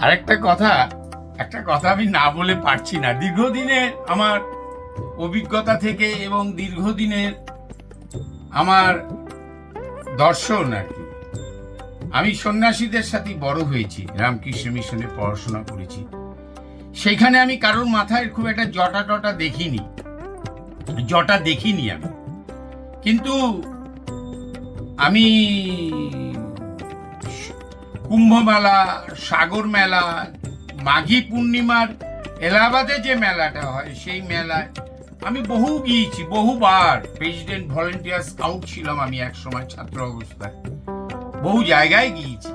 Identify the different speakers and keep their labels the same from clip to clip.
Speaker 1: আরেকটা কথা, একটা কথা আমি না বলে পারছি না। দীর্ঘদিনের আমার অভিজ্ঞতা থেকে এবং দীর্ঘদিনের আমার দর্শন আর কি। আমি সন্ন্যাসীদের সাথে বড় হয়েছি, রামকৃষ্ণ মিশনে পড়াশোনা করেছি। সেইখানে আমি কারোর মাথায় খুব একটা জটা টটা দেখিনি। জটা দেখিনি আমি। কিন্তু আমি কুম্ভ মেলা সাগর মেলা, মাঘী পূর্ণিমার, এলাহাবাদে যে মেলাটা হয়, সেই মেলায় আমি বহু গিয়েছি, বহুবার। প্রেসিডেন্ট ভলেন্টিয়ার স্কাউট ছিলাম আমি এক সময় ছাত্র অবস্থায়। বহু জায়গায় গিয়েছি,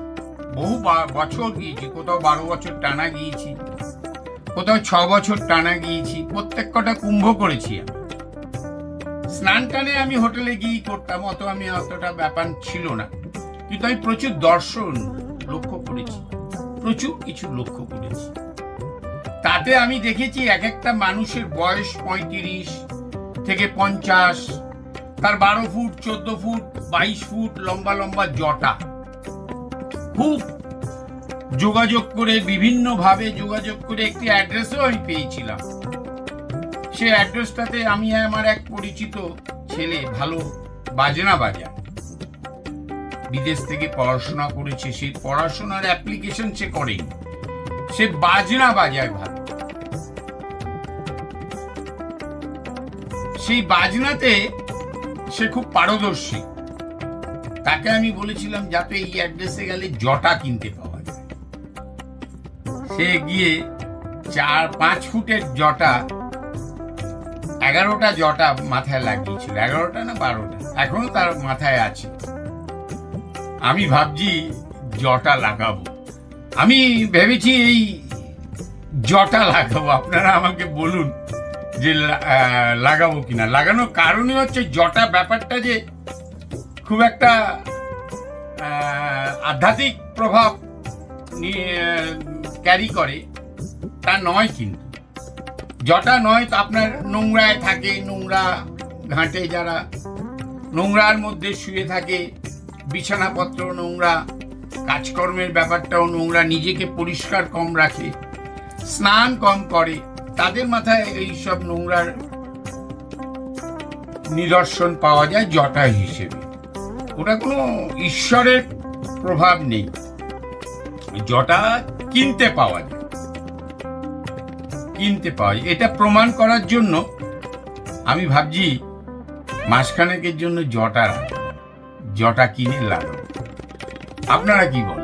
Speaker 1: বহু বছর গিয়েছি, কোথাও বারো বছর টানা গিয়েছি, কোথাও ছ বছর টানা গিয়েছি, প্রত্যেক কটা কুম্ভ করেছি আমি। স্নান টানে আমি হোটেলে গিয়ে করতাম, অত আমি অতটা ব্যাপার ছিল না। কিন্তু আমি প্রচুর দর্শন লক্ষ্য করেছি। প্রচুর কিছু লক্ষ্য করেছি। তাতে আমি দেখেছি এক একটা মানুষের বয়স পঁয়ত্রিশ থেকে পঞ্চাশ। তার বারো ফুট, চোদ্দ ফুট, বাইশ ফুট লম্বা লম্বা জটা। খুব যোগাযোগ করে, বিভিন্নভাবে যোগাযোগ করে একটি অ্যাড্রেসও আমি পেয়েছিলাম। সে অ্যাড্রেসটাতে আমি আমার এক পরিচিত ছেলে, ভালো, বাজনা বাজায়। বিদেশ থেকে পড়াশোনা করেছে সেই পড়াশোনার অ্যাপ্লিকেশন সে করেনি। সে বাজনা বাজায় ভালো সেই বাজনাতে সে খুব পারদর্শী। তাকে আমি বলেছিলাম, যাতে এই অ্যাড্রেসে গেলে জটা কিনতে পাওয়া যায়। সে গিয়ে চার পাঁচ ফুটের জটা, এগারোটা জটা মাথায় লাগিয়েছিল। এগারোটা না বারোটা? এখনও তার মাথায় আছে। আমি ভাবছি জটা লাগাবো। আমি ভেবেছি এই জটা লাগাবো। আপনারা আমাকে বলুন যে লাগাবো কিনা। লাগানোর কারণই হচ্ছে জটা ব্যাপারটা যে খুব একটা আধ্যাত্মিক প্রভাব ক্যারি করে। তা নয় কিন্তু। জটা নয় তো আপনার নোংরায় থাকে, নোংরা ঘাটে যারা নোংরার মধ্যে শুয়ে থাকে। বিছানাপত্র, নোংরা কাজকর্মের ব্যাপারটাও নোংরা, নিজেকে পরিষ্কার কম রাখে, স্নান কম করে, তাদের মাথায় এই সব নোংরার নিদর্শন পাওয়া যায় জটা হিসেবে। ওটা কোনো ঈশ্বরের প্রভাব নেই। জটা কিনতে পাওয়া যায়। কিনতে পাওয়া যায়। এটা প্রমাণ করার জন্য আমি ভাবছি মাসখানেকের জন্য জটা রাখব। জটা কিনে লাগাবো আপনারা কি বলেন?